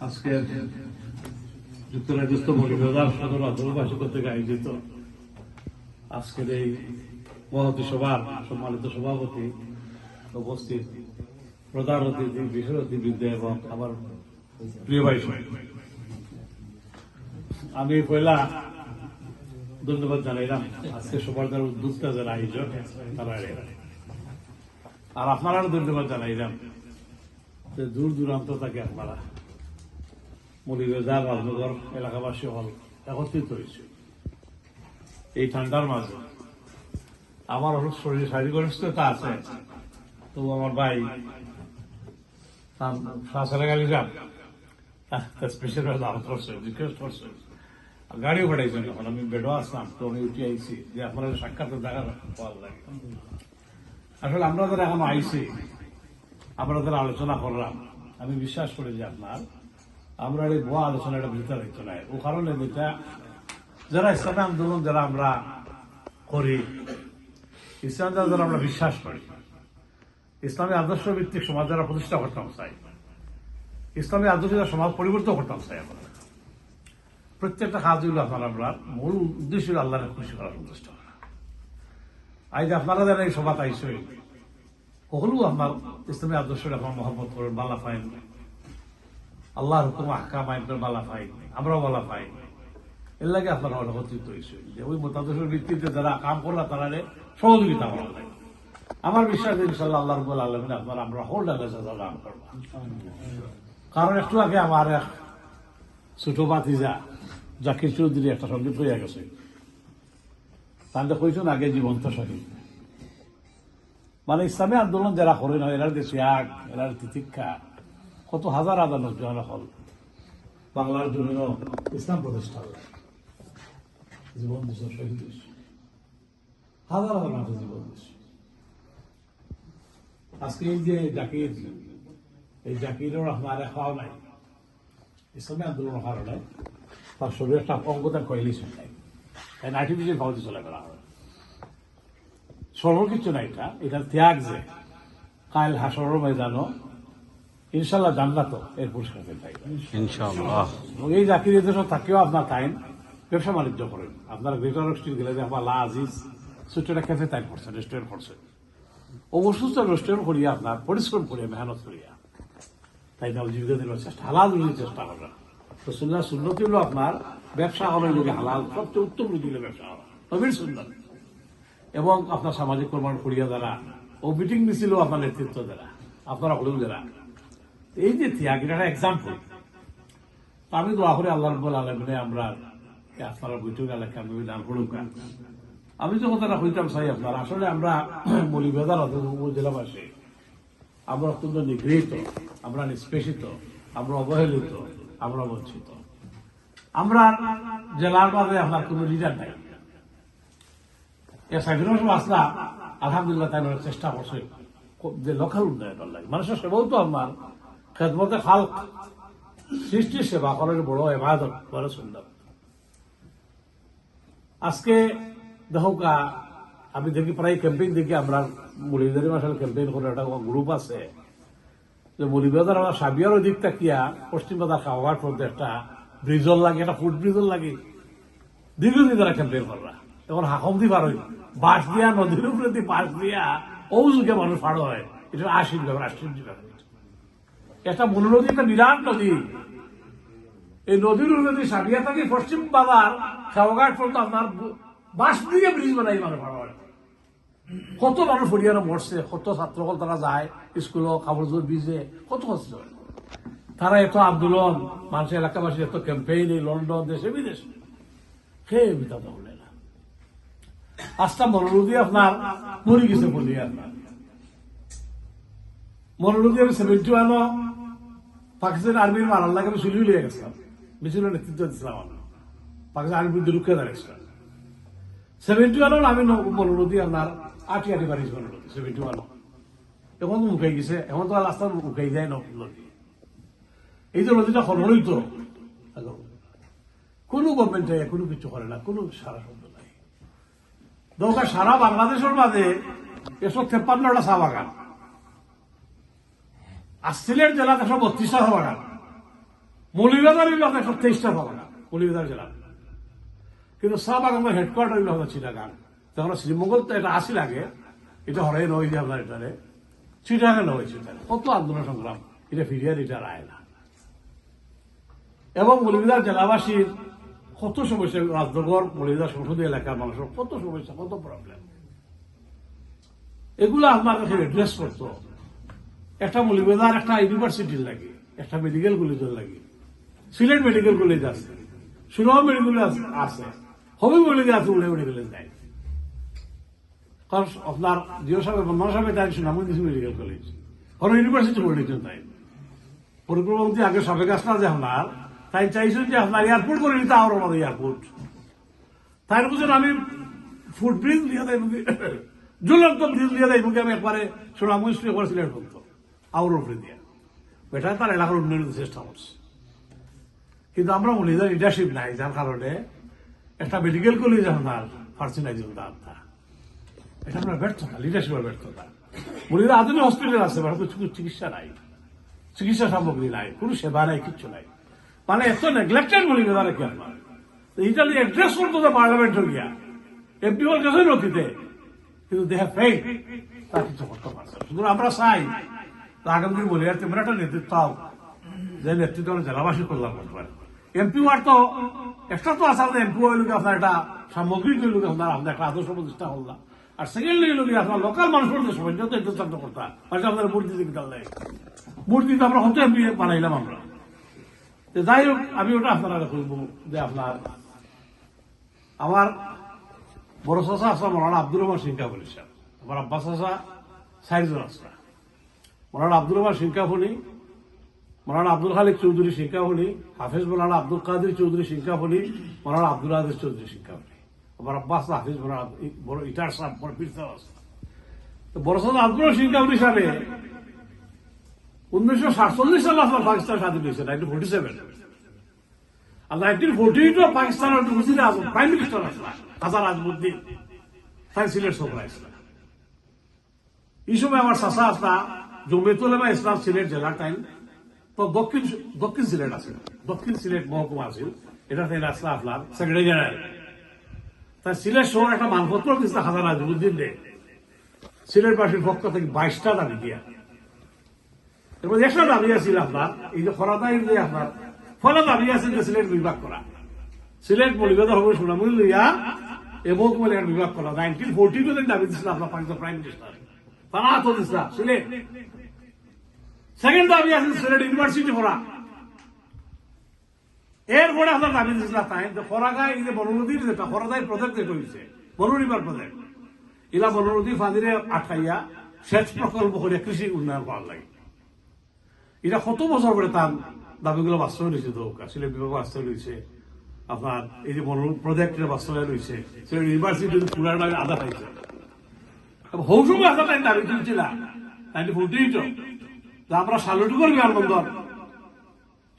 আজকের আয়োজিত আজকের এই মহাতি সম্মানিত সভাপতি উপস্থিত প্রধান অতিথি, বিশেষ অতিথিবৃন্দে এবং আমার প্রিয় ভাই আমি পয়লা ধন্যবাদ জানাইলাম আজকে সবার দ্বারা উদ্যোক্তা যারা আয়োজন তারা আর আপনারাও ধন্যবাদ জানাইলাম। যে দূর দূরান্ত থেকে আপনারা মলিবাজার রাজনগর, এলাকাবাসী হল একত্রিত হয়েছে। এই ঠান্ডার মাঝে আমার অনেক শরীরে শারীরিক অসুস্থতা আছে, তবু আমার ভাই শাসরে গালি যান। স্পেশাল রিকোয়েস্ট করছে গাড়িও পাঠাইছেন। এখন আমি বেডও আসলাম তো আমি উঠে আইছি। যে আপনারা সাক্ষাৎ দেখা পাওয়া লাগে। আসলে আমরা যারা এখন আইছি আমরা যারা আলোচনা করলাম, আমি বিশ্বাস করি যে আপনার, আমরা এই বড় আলোচনাটা ভিতরে হইতো না ও কারণে যেটা, যারা ইসলামী আন্দোলন যারা আমরা করি, ইসলাম যারা আমরা বিশ্বাস করি, ইসলামী আদর্শ ভিত্তিক সমাজ যারা প্রতিষ্ঠা করতাম চাই, ইসলামী আদর্শ সমাজ পরিবর্তন করতাম চাই আমরা। প্রত্যেকটা কাজ হইল আপনার আমরা মূল উদ্দেশ্য হইল আল্লাহকে খুশি করার করা। আজ আপনারা যারা এই সভা আইসে কখনো আপনার ইসলামী আদর্শ আপনার মহব্বত করেন বালা পাইন আল্লাহর হুকুম, আহকাম, আইন বালা পাই আমরাও বালা পাই এর লাগে আপনারা অনুভূতিত হয়েছে। যে ওই মতাদর্শের ভিত্তিতে যারা কাম করলা, তারা সহযোগিতা করা লাগে। আমার বিশ্বাস ইনশাল্লাহ আল্লাহ রবুল আলমিন আপনার, আমরা হোল্ড আগে কাম করব। কারণ একটু আগে আমার এক ছোট বাতিজা জাকির চৌধুরী একটা সংগীত হইয়া গেছে। তাহলে কইছেন আগে জীবন্ত শহীদ। মানে ইসলামী আন্দোলন যারা করেন, এরার যে ত্যাগ, এরার তিতিক্ষা কত হাজার হাজার নজর হল। বাংলার জন্য ইসলাম প্রতিষ্ঠা জীবন দিয়েছে শহীদ হাজার হাজার মানুষের জীবন আজকে এই যে জাকির, এই জাকিরের আমার খাওয়া নাই। ইসলামী আন্দোলন কারণে তার শরীরে একটা অঙ্গদান কয়েলিশন নাই। তাই আর্টিফিশিয়াল ভাবে চলে করা হয় সর্বকিছু না এটা। এটা ত্যাগ যে। কাল হাসর ময়দানও। ইনশাল্লাহ জান্নাত এর পুরস্কার এই জাতির দেশ থাকেও আপনার টাইম ব্যবসা বাণিজ্য করেন। আপনার গ্রেটার স্ট্রিট গেলে আমার লা আজিজ ছোট্ট একটা ক্যাফে টাইম করছেন রেস্টুরেন্ট করছেন। অবশিষ্ট রেস্টুরেন্ট করিয়া আপনার পরিশ্রম করিয়া মেহনত করিয়া। তাই না জীবিকা দিনের চেষ্টা হালাল রুজির চেষ্টা করা তো সুন্দর সুন্নতি হলো আপনার ব্যবসা হবে যদি হালাল সবচেয়ে উত্তম রুজি হলো ব্যবসা হওয়া নবীর সুন্দর এবং আপনার সামাজিক কর্ম করিয়া দ্বারা ও মিটিং মিছিলও আপনার নেতৃত্ব দ্বারা, আপনারা হলেও যারা এই যে এটা একটা এক্সাম্পল আমি দোয়া করে আল্লাহ রব্বুল আলমিনে আমরা আপনারা বৈঠক এলাকা আমি দান করুক আমি যে কথাটা হইতাম চাই আপনার, আসলে আমরা মলিবাজার উপজেলাবাসী, আমরা অত্যন্ত নিগৃহীত, আমরা নিষ্পেষিত, আমরা অবহেলিত, আমরা বঞ্চিত। আমরা জেলার মাঝে আপনার কোন লিডার নাই। আজকে দেখোকা আমি দেখি প্রায় ক্যাম্পেইন দেখি আমরা মুড়িবাজারি মাসাল ক্যাম্পেইন করে একটা গ্রুপ আছে। যে মুড়িবাজার আমার সাবিয়ার ওদিক তাকিয়া পশ্চিম বাজার খাওয়ার পর একটা ব্রিজল লাগে, একটা ফুড ব্রিজল লাগে। দীর্ঘদিন তারা ক্যাম্পেইন করা এখন হাকম পার হইল বাস দিয়া, নদীর উপরে দিয়ে বাস দিয়া ও মানুষ পার হয়। এটা আশীর ব্যাপার আশ্চর্য ব্যাপার একটা মূল নদী একটা বিরাট নদী। এই নদীর উপরে যদি সাবিয়া থাকে পশ্চিম বাজার খাওয়াঘাট পর্যন্ত আপনার বাস দিয়ে ব্রিজ বানাই মানুষ পার হয়। কত মানুষ পড়িয়ানো মরছে, কত ছাত্রকল তারা যায় স্কুল, কাপড় জোর বিজে কত কষ্ট। তারা এত আন্দোলন, মানুষের এলাকাবাসী এত ক্যাম্পেইন এই লন্ডন দেশে, বিদেশে। খেয়ে বিতাতে হলে আজটা মনোরোধী আপনার মরে গেছে বলি আপনার মনোরোধী আমি সেভেন্টি ওয়ানও পাকিস্তান আর্মির মারার লাগে আমি সুলিও লিয়ে গেছিলাম। মিছিলের নেতৃত্ব দিচ্ছিলাম আমি। পাকিস্তান আর্মির বিরুদ্ধে রুখে দাঁড়িয়েছিলাম সেভেন্টি ওয়ানও আমি মনোরোধী আপনার আটি আটি পারিস মনোরোধী সেভেন্টি ওয়ানও এখন তো মুখাই গেছে এখন তো রাস্তা মুখাই যায় নদী। এই যে নদীটা খননই তো কোনো গভর্নমেন্টে কোনো কিছু করে না, কোনো সারা শব্দ দরকার সারা বাংলাদেশের মাঝে একশো তেপ্পান্নটা চা বাগান। আর সিলেট জেলাতে একশো বত্রিশটা বাগান। মৌলিবাজার বিভাগ একশো তেইশটা বাগান মৌলিবাজার জেলা কিন্তু চা বাগানের হেডকোয়ার্টার বিভাগ হচ্ছে চিটাগাং। তখন শ্রীমঙ্গল তো এটা আসিল আগে এটা হরে নয় যে আপনার এটারে। চিটাগাং নয় চিটাগাং। কত আন্দোলন সংগ্রাম। এটা ফিরিয়ে এটা রায় না। এবং মৌলিবাজার জেলাবাসীর কত সমস্যা, রাজনগর মৌলিবাজার সংসদীয় এলাকার মানুষের কত সমস্যা, কত প্রবলেম এগুলো আপনার কাছে অ্যাড্রেস করতো। একটা মৌলিবাজার একটা ইউনিভার্সিটির লাগে, একটা মেডিকেল কলেজের লাগে। সিলেট মেডিকেল কলেজ আছে সুরাহ মেডিকেল কলেজ আছে হবি কলেজ আছে উড়ে কলেজ নাই। কারণ আপনার জিও সাহেব বন্ধন সাহেব তাই সুনামগঞ্জ মেডিকেল কলেজ ইউনিভার্সিটি পড়েছেন তাই পরিক্রমা আগে সাবেক আসনা যে আপনার। তাই চাইছেন যে আপনার এয়ারপোর্ট করে নিতে আর আমাদের এয়ারপোর্ট। তাই বুঝছেন আমি ফুটব্রিজ দিয়ে দেয় ঝুলন্ত ব্রিজ দিয়ে দেয় মুখে, আমি একবারে থেকে একবার সিলেট করতো আউর উপরে দিয়ে। এটা তার এলাকার উন্নয়নের চেষ্টা করছে। কিন্তু আমরা মহিলাদের লিডারশিপ নাই, যার কারণে একটা মেডিকেল কলেজ আপনার ফার্সিনাইজেশন দাঁড়া এটা আমরা ব্যর্থতা লিডারশিপের ব্যর্থতা। মহিলা আধুনিক হসপিটাল আছে শুধু চিকিৎসা নাই। চিকিৎসা সামগ্রী নাই। কোনো সেবা নাই, কিচ্ছু নাই। মানে করতো তো পার্লামেন্ট গিয়া। এমপি ওর কাছে নথিতে। কিন্তু দেহা ফেক তা কিছু করতে পারছে না। আমরা চাই আগামী বলি আর তোমরা একটা নেতৃত্ব হও, যে নেতৃত্ব জেলাবাসী কল্যাণ করতে পারে। এমপি ওয়ার তো একটা তো আসার এমপি হইল আপনার একটা সামগ্রিক হইল আপনার আপনার একটা আদর্শ প্রতিষ্ঠা করলাম আর সেকেন্ড হইল আপনার লোকাল মানুষের যে সময় যত চান্ত করতাম আপনার ভোট দিতে কিতাল দেয় ভোট দিতে আমরা হতে এমপি বানাইলাম আমরা। যাই হোক, আমি ওটা আপনারা বলব যে আপনার আমার বড় চাষা আসা মৌলানা আব্দুর রহমান সিংকা বলেছেন আমার আব্বাস চাষা চারজন আসা মৌলানা আব্দুর রহমান সিংকাফনি মৌলানা আব্দুল খালিক চৌধুরী সিংকাফনি হাফিজ মৌলানা আব্দুল কাদের চৌধুরী সিংকাফনি মৌলানা আব্দুল আদিস চৌধুরী সিংকাফনি আমার আব্বাস হাফিজ মৌলানা বড় ইটার সাহেব, বড় পীর সাহেব। তো বড় চাষা আব্দুল সিংকাফনি সাহেব উনিশশো সাতচল্লিশ সালে আপনার পাকিস্তান স্বাধীন হয়েছে নাইনটিন ফোর্টি সেভেন আর নাইনটিন ফোর্টি এইটও পাকিস্তানের প্রাইম মিনিস্টার আসলাম হাজার আজমুদ্দিন তাই সিলেট সফর আসলাম এই সময় আমার চাষা আসলা জমিয়তুলেমা ইসলাম সিলেট জেলার টাইম তো দক্ষিণ দক্ষিণ সিলেট আছে দক্ষিণ সিলেট মহকুমা আছিল, এটা তাই আসলা আপনার সেক্রেটারি জেনারেল তাই সিলেট শহর একটা মানপত্র দিচ্ছে হাজার আজমুদ্দিন দে সিলেটবাসীর পক্ষ থেকে বাইশটা দাবি দিয়া। এবার একটা দাবি আছিল আপনার এই যে খরাদাই যে আপনার ফলে দাবি আছে যে সিলেট বিভাগ করা। সিলেট মলিবাদ হবে সুনামুল লইয়া এবং মলিয়ার বিভাগ করা। নাইনটিন ফোরটি টু দাবি দিছিল আপনার পাকিস্তান প্রাইম মিনিস্টার তারা তো দিছিল, সিলেট। সেকেন্ড দাবি আছে সিলেট ইউনিভার্সিটি করা। এরপরে আপনার দাবি দিছিল তাই যে এই যে যেটা প্রজেক্ট যেটা হয়েছে বনরিবার প্রজেক্ট ইলা ফাঁদিরে আটকাইয়া সেচ প্রকল্প করে কৃষি উন্নয়ন করার লাগে। এটা কত বছর পরে তার দাবিগুলো বাস্তবে রয়েছে তো? সিলেট বিভাগ বাস্তবে রয়েছে আপনার এই যে বন প্রজেক্টের বাস্তবে রয়েছে সিলেট ইউনিভার্সিটি পুরার নামে আধা পাইছে। হৌসুম আধা টাইম দাবি তুলছিলাম নাইনটিন ফোর্টি এইট আমরা সালুটুকর বিমানবন্দর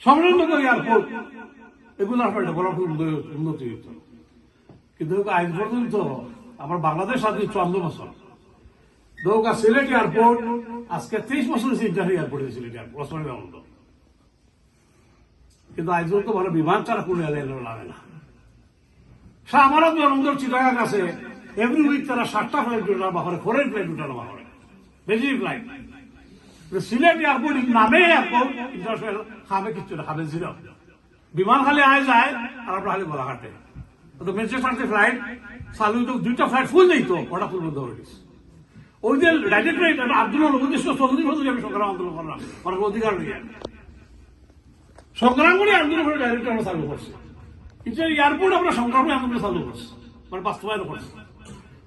সংলগ্ন এয়ারপোর্ট, এগুলো আসলে ডেভেলপ উন্নতি হইত। কিন্তু আজ পর্যন্ত আমার বাংলাদেশ স্বাধীন চুয়ান্ন বছর। দৌকা সিলেট এয়ারপোর্ট, আজকে তেইশ বছর inter airport Sylhet airport, Osmani বিমানবন্দর কিন্তু আজ পর্যন্ত ভালো, বিমান ছাড়া কোনো এয়ারলাইন লাগে না সে আমারও বিমানবন্দর চিটাগাং আছে এভরি উইক তারা সাতটা ফ্লাইট দুটা বাহরে ফোরেন ফ্লাইট দুটা বাহরে বেশি ফ্লাইট সিলেট এয়ারপোর্ট নামে এয়ারপোর্ট ইন্টারন্যাশনাল খাবে কিচ্ছু না খাবে জিরো বিমান খালি আয় যায়, আর আমরা খালি গোলাঘাটে। তো ম্যানচেস্টার ফ্লাইট চালু তো দুইটা ফ্লাইট ফুল দিত, ওটা ফুল বন্ধ হয়ে গেছে। ওই যে ডাইরেক্ট আন্দোলন উদ্দেশ্য চৌধুরী আমি সংগ্রাম আন্দোলন করলাম আমার অধিকার নিয়ে সংগ্রাম করে আন্দোলন করে ডাইরেক্ট আমরা চালু করছি। কিন্তু এয়ারপোর্ট আমরা সংগ্রাম আন্দোলন চালু করছি মানে বাস্তবায়ন করছি।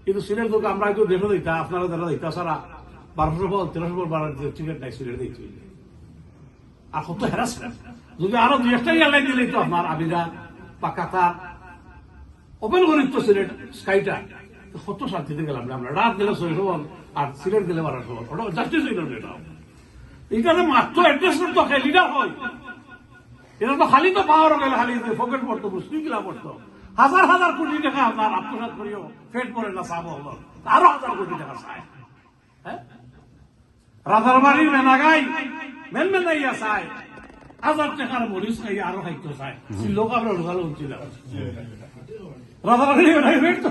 কিন্তু সিলেট লোক, আমরা একটু দেখে দিতা আপনারা যারা দিতা সারা বারোশো বল, তেরোশো বল বাড়ার টিকিট নাই সিলেট দিচ্ছি আর কত হেরাস যদি আরও দুই একটা এয়ারলাইন দিলে তো আপনার আবিদা বা কাতার ওপেন করিত সিলেট স্কাইটা কত শান্তিতে গেলাম না আমরা? রাত গেলে ছয়শো বল আর সিলেট গেলে বারোশো বল ওটা জাস্টিস হইল না এটা। এখানে মাত্র অ্যাডজাস্টমেন্ট তো খাই লিডার হয়। এটা তো খালি তো পাওয়ার গেলে খালি পকেট পড়তো, মুসলিম গিলা পড়তো। হাজার হাজার কোটি টাকা আপনার আত্মসাত করিও ফেট করে না হলো। আরও হাজার কোটি টাকা চায়। হ্যাঁ? রাজারবাড়ির মেনাগাই মেন মেন ইয়া চাই হাজার টাকার মরিচ খাই, আরও খাইতো চাই লোক আমরা লোকাল উঠছিলাম রাধারানি তো।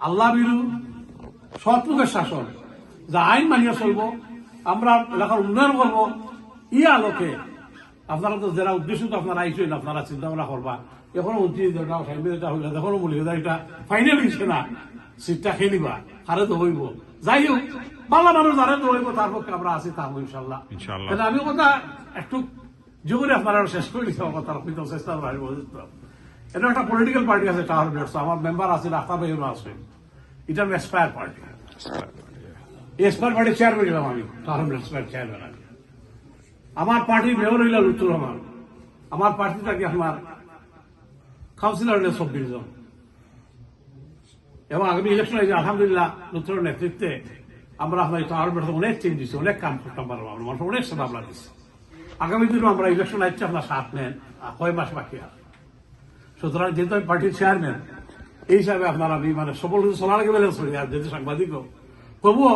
আল্লাহ বিরু সৎ শাসন যা আইন মানিয়ে চলবো আমরা এলাকার উন্নয়ন করব ই আলোকে। আপনারা তো যারা উদ্দেশ্য তো আপনারা আইসেন আপনারা চিন্তা ভাবনা করবা। এখনও যেটা হইলে এখনও বলি এটা ফাইনাল হয়েছে না। সিটটা খেলিবা হারে তো হইব। যাই হোক বাংলা মানুষ যারা তো হইব তার পক্ষে আমরা আছি তাহবো ইনশাল্লাহ তাহলে আমি কথা একটু জোরে আপনারা শেষ করে দিতে হবে কথা হইতে চেষ্টা এটা একটা পলিটিক্যাল পার্টি আছে টাওয়ার ব্লেডস আমার মেম্বার আছে ডাক্তার ভাইও আছে এটা expire party expire party chairman ছিলাম আমি ব্লেডস চেয়ারম্যান আমি আমার পার্টির মেয়র হইল লুতুর রহমান। আমার পার্টি থাকে আমার কাউন্সিলর হইল জন। এবং আগামী ইলেকশন হয়েছে আলহামদুলিল্লাহ লুতুরের নেতৃত্বে আমরা আপনার টাওয়ার ব্লেডস অনেক চেঞ্জ দিচ্ছি অনেক কাম করতাম পারব আমরা অনেক সেবা আমরা দিচ্ছি আগামী দিনে আমরা ইলেকশন আসছে আপনার সাত নেন কয় মাস বাকি আছে? সুতরাং যেহেতু আমি পার্টির চেয়ারম্যান এই হিসাবে আপনার আমি মানে সকল কিছু চলার আগে ব্যালেন্স করি আর যেহেতু সাংবাদিক তবুও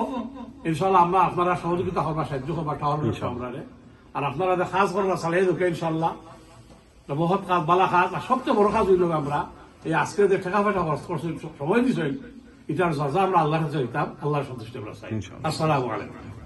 ইনশাল্লাহ আমরা আপনারা সহযোগিতা হবা সাহায্য হবা টাওয়ার রয়েছে আমরা আর আপনারা যে কাজ করার চালিয়ে ঢুকে ইনশাল্লাহ বহুত কাজ বালা কাজ আর সবচেয়ে বড় কাজ হইল আমরা এই আজকে যে টাকা পয়সা খরচ করছি সময় দিচ্ছেন এটার যা আমরা আল্লাহর কাছে দিতাম আল্লাহর সন্তুষ্টি আমরা চাই। আসসালামু আলাইকুম।